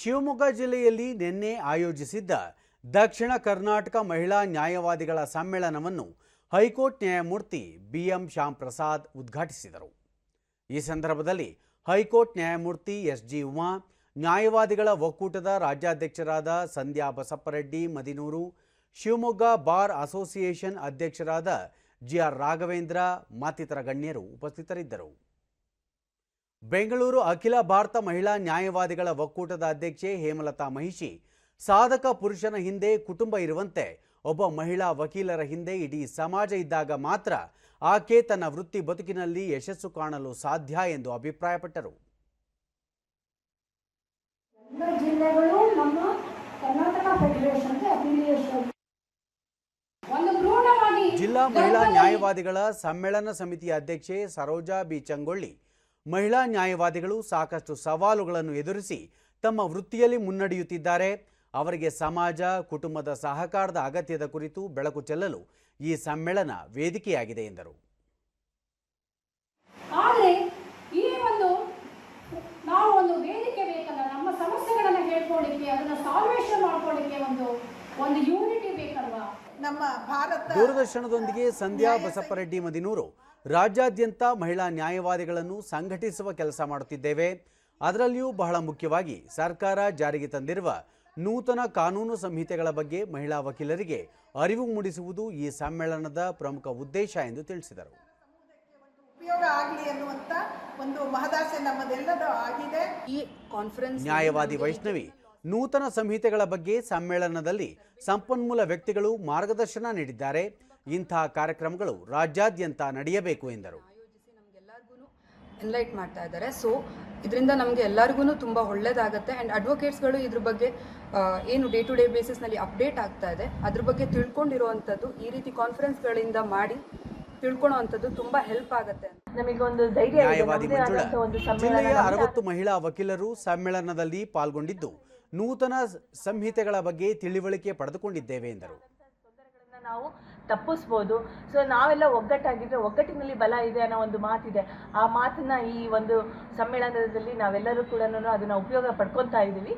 ಶಿವಮೊಗ್ಗ ಜಿಲ್ಲೆಯಲ್ಲಿ ನಿನ್ನೆ ಆಯೋಜಿಸಿದ್ದ ದಕ್ಷಿಣ ಕರ್ನಾಟಕ ಮಹಿಳಾ ನ್ಯಾಯವಾದಿಗಳ ಸಮ್ಮೇಳನವನ್ನು ಹೈಕೋರ್ಟ್ ನ್ಯಾಯಮೂರ್ತಿ ಬಿಎಂ ಶ್ಯಾಮ್ ಪ್ರಸಾದ್ ಉದ್ಘಾಟಿಸಿದರು. ಈ ಸಂದರ್ಭದಲ್ಲಿ ಹೈಕೋರ್ಟ್ ನ್ಯಾಯಮೂರ್ತಿ ಎಸ್ ಜಿ ಉಮಾ, ನ್ಯಾಯವಾದಿಗಳ ಒಕ್ಕೂಟದ ರಾಜ್ಯಾಧ್ಯಕ್ಷರಾದ ಸಂಧ್ಯಾ ಬಸಪ್ಪರೆಡ್ಡಿ ಮದಿನೂರು, ಶಿವಮೊಗ್ಗ ಬಾರ್ ಅಸೋಸಿಯೇಷನ್ ಅಧ್ಯಕ್ಷರಾದ ಜಿಆರ್ ರಾಘವೇಂದ್ರ ಮತ್ತಿತರ ಗಣ್ಯರು ಉಪಸ್ಥಿತರಿದ್ದರು. ಬೆಂಗಳೂರು ಅಖಿಲ ಭಾರತ ಮಹಿಳಾ ನ್ಯಾಯವಾದಿಗಳ ಒಕ್ಕೂಟದ ಅಧ್ಯಕ್ಷೆ ಹೇಮಲತಾ ಮಹಿಷಿ ಸಾಧಕ ಪುರುಷನ ಹಿಂದೆ ಕುಟುಂಬ ಇರುವಂತೆ ಒಬ್ಬ ಮಹಿಳಾ ವಕೀಲರ ಹಿಂದೆ ಇಡೀ ಸಮಾಜ ಇದ್ದಾಗ ಮಾತ್ರ ಆಕೆ ತನ್ನ ವೃತ್ತಿ ಬದುಕಿನಲ್ಲಿ ಯಶಸ್ಸು ಕಾಣಲು ಸಾಧ್ಯ ಎಂದು ಅಭಿಪ್ರಾಯಪಟ್ಟರು. ಜಿಲ್ಲಾ ಮಹಿಳಾ ನ್ಯಾಯವಾದಿಗಳ ಸಮ್ಮೇಳನ ಸಮಿತಿಯ ಅಧ್ಯಕ್ಷೆ ಸರೋಜಾ ಬಿ. ಚಂಗೊಳ್ಳಿ ಮಹಿಳಾ ನ್ಯಾಯವಾದಿಗಳು ಸಾಕಷ್ಟು ಸವಾಲುಗಳನ್ನು ಎದುರಿಸಿ ತಮ್ಮ ವೃತ್ತಿಯಲ್ಲಿ ಮುನ್ನಡೆಯುತ್ತಿದ್ದಾರೆ. ಅವರಿಗೆ ಸಮಾಜ ಕುಟುಂಬದ ಸಹಕಾರದ ಅಗತ್ಯದ ಕುರಿತು ಬೆಳಕು ಚೆಲ್ಲಲು ಈ ಸಮ್ಮೇಳನ ವೇದಿಕೆಯಾಗಿದೆ ಎಂದರು. ಆದರೆ ಈ ಒಂದು ನಾವು ಒಂದು ವೇದಿಕೆ ಬೇಕಲ್ಲ ನಮ್ಮ ಸಮಸ್ಯೆಗಳನ್ನು ಹೇಳ್ಕೊಳ್ಳಿಕ್ಕೆ ಅದನ್ನ ಸಾಲ್ವೇಷನ್ ಮಾಡ್ಕೊಳ್ಳಿಕ್ಕೆ ಒಂದು ಒಂದು ಯೂನಿಟಿ ಬೇಕಲ್ವಾ? ನಮ್ಮ ಭಾರತ ದೂರದರ್ಶನದೊಂದಿಗೆ ಸಂಧ್ಯಾ ಬಸಪ್ಪರೆಡ್ಡಿ ಮದಿನೂರು ರಾಜ್ಯಾದ್ಯಂತ ಮಹಿಳಾ ನ್ಯಾಯವಾದಿಗಳನ್ನು ಸಂಘಟಿಸುವ ಕೆಲಸ ಮಾಡುತ್ತಿದ್ದೇವೆ. ಅದರಲ್ಲಿಯೂ ಬಹಳ ಮುಖ್ಯವಾಗಿ ಸರ್ಕಾರ ಜಾರಿಗೆ ತಂದಿರುವ ನೂತನ ಕಾನೂನು ಸಂಹಿತೆಗಳ ಬಗ್ಗೆ ಮಹಿಳಾ ವಕೀಲರಿಗೆ ಅರಿವು ಮೂಡಿಸುವುದು ಈ ಸಮ್ಮೇಳನದ ಪ್ರಮುಖ ಉದ್ದೇಶ ಎಂದು ತಿಳಿಸಿದರು. ಉಪಯೋಗ ಆಗಲಿ ಅನ್ನುವಂತ ಒಂದು ಮಹದಾಸೆ ನಮ್ಮದೆಲ್ಲದ ಆಗಿದೆ. ಈ ಕಾನ್ಫರೆನ್ಸ್ ನ್ಯಾಯವಾದಿ ವೈಷ್ಣವಿ ನೂತನ ಸಂಹಿತೆಗಳ ಬಗ್ಗೆ ಸಮ್ಮೇಳನದಲ್ಲಿ ಸಂಪನ್ಮೂಲ ವ್ಯಕ್ತಿಗಳು ಮಾರ್ಗದರ್ಶನ ನೀಡಿದ್ದಾರೆ. ಇಂತಹ ಕಾರ್ಯಕ್ರಮಗಳು ರಾಜ್ಯಾದ್ಯಂತ ನಡೆಯಬೇಕು ಎಂದರು. ಎನ್ಲೈಟ್ ಮಾಡ್ತಾ ಇದ್ದಾರೆ. ಸೊ ಇದರಿಂದ ನಮಗೆ ಎಲ್ಲರಿಗೂ ತುಂಬ ಒಳ್ಳೇದಾಗುತ್ತೆ. ಆ್ಯಂಡ್ ಅಡ್ವೊಕೇಟ್ಸ್ಗಳು ಇದ್ರ ಬಗ್ಗೆ ಏನು ಡೇ ಟು ಡೇ ಬೇಸಿಸ್ನಲ್ಲಿ ಅಪ್ಡೇಟ್ ಆಗ್ತಾ ಇದೆ. ಅದ್ರ ಬಗ್ಗೆ ತಿಳ್ಕೊಂಡಿರುವಂಥದ್ದು ಈ ರೀತಿ ಕಾನ್ಫರೆನ್ಸ್ಗಳಿಂದ ಮಾಡಿ ತಿಳ್ಕೊಳ್ಳುವಂಥದ್ದು ತುಂಬ ಹೆಲ್ಪ್ ಆಗುತ್ತೆ ನಮಗೊಂದು ಧೈರ್ಯ ಜಿಲ್ಲೆಯ ಅರವತ್ತು ಮಹಿಳಾ ವಕೀಲರು ಸಮ್ಮೇಳನದಲ್ಲಿ ಪಾಲ್ಗೊಂಡಿದ್ದು. ನೂತನ ಸಂಹಿತೆಗಳ ಬಗ್ಗೆ ತಿಳಿವಳಿಕೆ ಪಡೆದುಕೊಂಡಿದ್ದೇವೆ ಎಂದರು. ನಾವು ತಪ್ಪಿಸ್ಬೋದು. ಸೊ ನಾವೆಲ್ಲ ಒಗ್ಗಟ್ಟಾಗಿದ್ರೆ ಒಗ್ಗಟ್ಟಿನಲ್ಲಿ ಬಲ ಇದೆ ಅನ್ನೋ ಒಂದು ಮಾತಿದೆ. ಆ ಮಾತನ್ನ ಈ ಒಂದು ಸಮ್ಮೇಳನದಲ್ಲಿ ನಾವೆಲ್ಲರೂ ಕೂಡ ಅದನ್ನ ಉಪಯೋಗ ಪಡ್ಕೊತಾ ಇದ್ದೀವಿ.